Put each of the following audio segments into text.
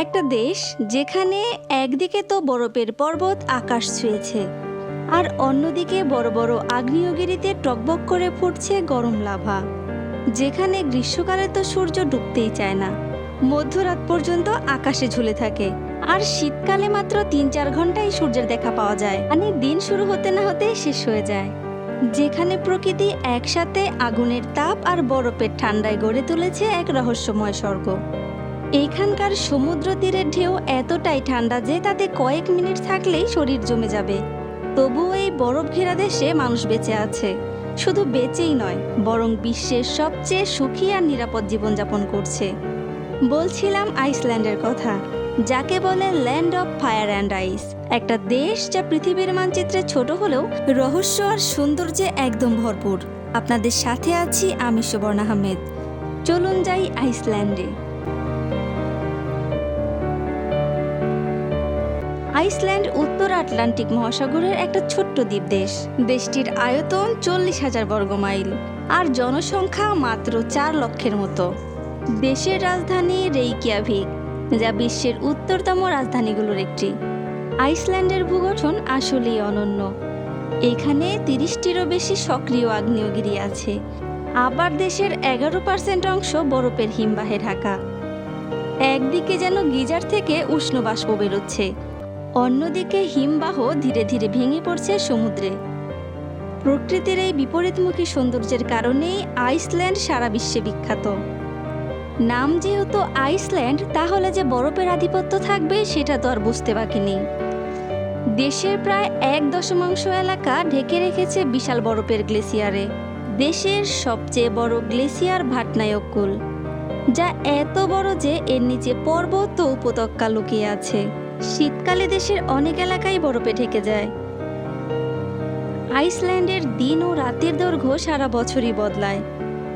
একটা দেশ যেখানে একদিকে তো বরফের পর্বত, আকাশ ছুঁয়েছে, আর অন্যদিকে বড় বড় আগ্নেয়গিরিতে টকবক করে ফুটছে গরম লাভা। যেখানে গ্রীষ্মকালে তো সূর্য ডুবতেই চায় না, মধ্যরাত পর্যন্ত আকাশে ঝুলে থাকে, আর শীতকালে মাত্র তিন চার ঘন্টায় সূর্যের দেখা পাওয়া যায় মানে দিন শুরু হতে না হতে শেষ হয়ে যায়। যেখানে প্রকৃতি একসাথে আগুনের তাপ আর বরফের ঠান্ডায় গড়ে তুলেছে এক রহস্যময় স্বর্গ। এইখানকার সমুদ্র তীরের ঢেউ এতটাই ঠান্ডা যে তাতে কয়েক মিনিট থাকলেই শরীর জমে যাবে। তবুও এই বরফ ঘেরা দেশে মানুষ বেঁচে আছে। শুধু বেঁচেই নয়, বরং বিশ্বের সবচেয়ে সুখী আর নিরাপদ জীবনযাপন করছে। বলছিলাম আইসল্যান্ডের কথা, যাকে বলে land of fire and ice. একটা দেশ যা পৃথিবীর মানচিত্রে ছোট হলেও রহস্য আর সৌন্দর্যে একদম ভরপুর। আপনাদের সাথে আছি আমি সুবর্ণ আহমেদ। চলুন যাই আইসল্যান্ডে। আইসল্যান্ড উত্তর আটলান্টিক মহাসাগরের একটা ছোট্ট দ্বীপ দেশ দেশটির আয়তন চল্লিশ হাজার বর্গ মাইল, আর জনসংখ্যা মাত্র চার লক্ষের মতো। দেশের রাজধানী রেইকিয়াভিক, যা বিশ্বের উত্তরতম রাজধানীগুলোর একটি। আইসল্যান্ডের ভূগঠন আসলেই অনন্য। এখানে তিরিশটিরও বেশি সক্রিয় আগ্নেয়গিরি আছে। আবার দেশের এগারো পার্সেন্ট অংশ বরফের হিমবাহে ঢাকা। একদিকে যেন গিজার থেকে উষ্ণ বাষ্প বেরোচ্ছে। অন্যদিকে হিমবাহ ধীরে ধীরে ভেঙে পড়ছে সমুদ্রে। প্রকৃতির এই বিপরীতমুখী সৌন্দর্যের কারণেই আইসল্যান্ড সারা বিশ্বে বিখ্যাত। নাম যেহেতু আইসল্যান্ড, তাহলে যে বরফের আধিপত্য থাকবে সেটা তো আর বুঝতে বাকি নেই। দেশের প্রায় এক দশমাংশ এলাকা ঢেকে রেখেছে বিশাল বরফের গ্লেসিয়ারে। দেশের সবচেয়ে বড় গ্লেসিয়ার ভাটনায়কুল, যা এত বড় যে এর নিচে পর্বত ও উপত্যকা লুকিয়ে আছে। শীতকালে দেশের অনেক এলাকাই বরফে ঢেকে যায়। আইসল্যান্ডের দিন ও রাতের দৈর্ঘ্য সারা বছরই বদলায়।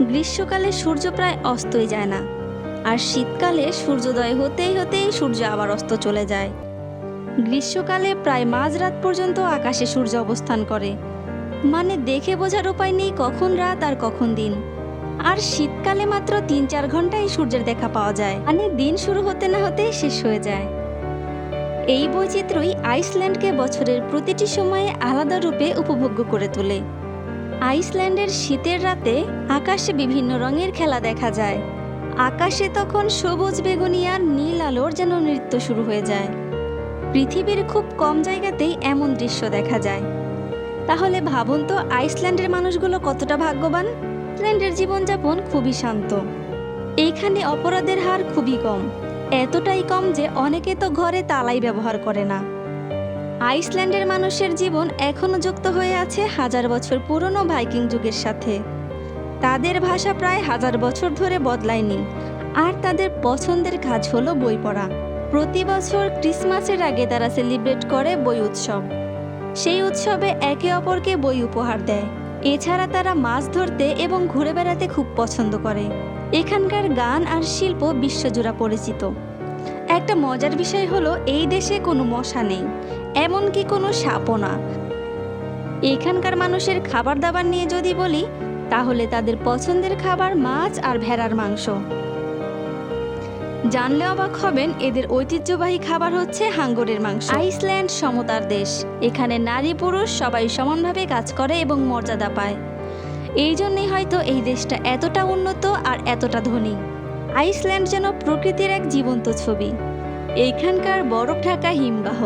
গ্রীষ্মকালে সূর্য প্রায় অস্তই যায় না, আর শীতকালে সূর্যোদয় হতেই হতেই সূর্য আবার অস্ত চলে যায়। গ্রীষ্মকালে প্রায় মাঝরাত পর্যন্ত আকাশে সূর্য অবস্থান করে মানে দেখে বোঝার উপায় নেই কখন রাত আর কখন দিন। আর শীতকালে মাত্র তিন চার ঘন্টায় সূর্যের দেখা পাওয়া যায় মানে দিন শুরু হতে না হতেই শেষ হয়ে যায়। এই বৈচিত্র্যই আইসল্যান্ডকে বছরের প্রতিটি সময়ে আলাদা রূপে উপভোগ্য করে তোলে। আইসল্যান্ডের শীতের রাতে আকাশে বিভিন্ন রঙের খেলা দেখা যায়। আকাশে তখন সবুজ বেগুনি আর নীল আলোর যেন নৃত্য শুরু হয়ে যায়। পৃথিবীর খুব কম জায়গাতেই এমন দৃশ্য দেখা যায়। তাহলে ভাবুন তো আইসল্যান্ডের মানুষগুলো কতটা ভাগ্যবান? আইসল্যান্ডের জীবনযাপন খুবই শান্ত। এইখানে অপরাধের হার খুবই কম। এতটাই কম যে অনেকে তো ঘরে তালাই ব্যবহার করে না। আইসল্যান্ডের মানুষের জীবন এখনও যুক্ত হয়ে আছে হাজার বছর পুরনো ভাইকিং যুগের সাথে। তাদের ভাষা প্রায় হাজার বছর ধরে বদলায়নি। আর তাদের পছন্দের কাজ হলো বই পড়া। প্রতি বছর ক্রিসমাসের আগে তারা সেলিব্রেট করে বই উৎসব। সেই উৎসবে একে অপরকে বই উপহার দেয়। এছাড়া তারা মাছ ধরতে এবং ঘুরে বেড়াতে খুব পছন্দ করে। এখানকার গান আর শিল্প বিশ্বজোড়া পরিচিত। একটা মজার বিষয় হলো, এই দেশে কোনো মশা নেই, এমনকি কোনো সাপও না। এখানকার মানুষের খাবার দাবার নিয়ে যদি বলি, তাহলে তাদের পছন্দের খাবার মাছ আর ভেড়ার মাংস। জানলে অবাক হবেন, এদের ঐতিহ্যবাহী খাবার হচ্ছে হাঙ্গরের মাংস। আইসল্যান্ড সমতার দেশ, এখানে নারী পুরুষ সবাই সমানভাবে কাজ করে এবং মর্যাদা পায়। এই জন্যই হয়তো এই দেশটা এতটা উন্নত আর এতটা ধনী। আইসল্যান্ড যেন প্রকৃতির এক জীবন্ত ছবি। এইখানকার বরফ ঢাকা হিমবাহ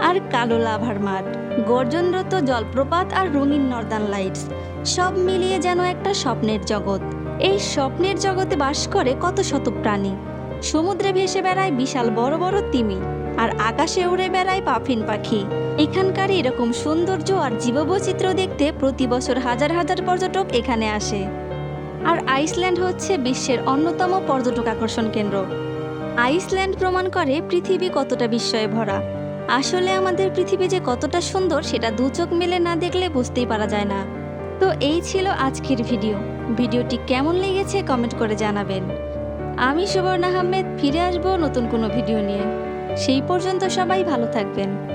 আর কালো লাভার মাঠ, গর্জনরত জলপ্রপাত আর রঙিন নর্দার্ন লাইটস, সব মিলিয়ে যেন একটা স্বপ্নের জগৎ। এই স্বপ্নের জগতে বাস করে কত শত প্রাণী। সমুদ্রে ভেসে বেড়ায় বিশাল বড় বড় তিমি। আর আকাশে উড়ে বেড়ায় পাফিন পাখি। এখানকার এরকম সৌন্দর্য আর জীববৈচিত্র্য দেখতে প্রতি বছর হাজার হাজার পর্যটক এখানে আসে। আর আইসল্যান্ড হচ্ছে বিশ্বের অন্যতম পর্যটক আকর্ষণ কেন্দ্র। আইসল্যান্ড প্রমাণ করে পৃথিবী কতটা বিস্ময়ে ভরা। আসলে আমাদের পৃথিবী যে কতটা সুন্দর, সেটা দু চোখ মেলে না দেখলে বুঝতেই পারা যায় না। তো এই ছিল আজকের ভিডিও। ভিডিওটি কেমন লেগেছে কমেন্ট করে জানাবেন। আমি সুবর্ণ আহমেদ, ফিরে আসব নতুন কোনো ভিডিও নিয়ে। সেই পর্যন্ত সবাই ভালো থাকবেন।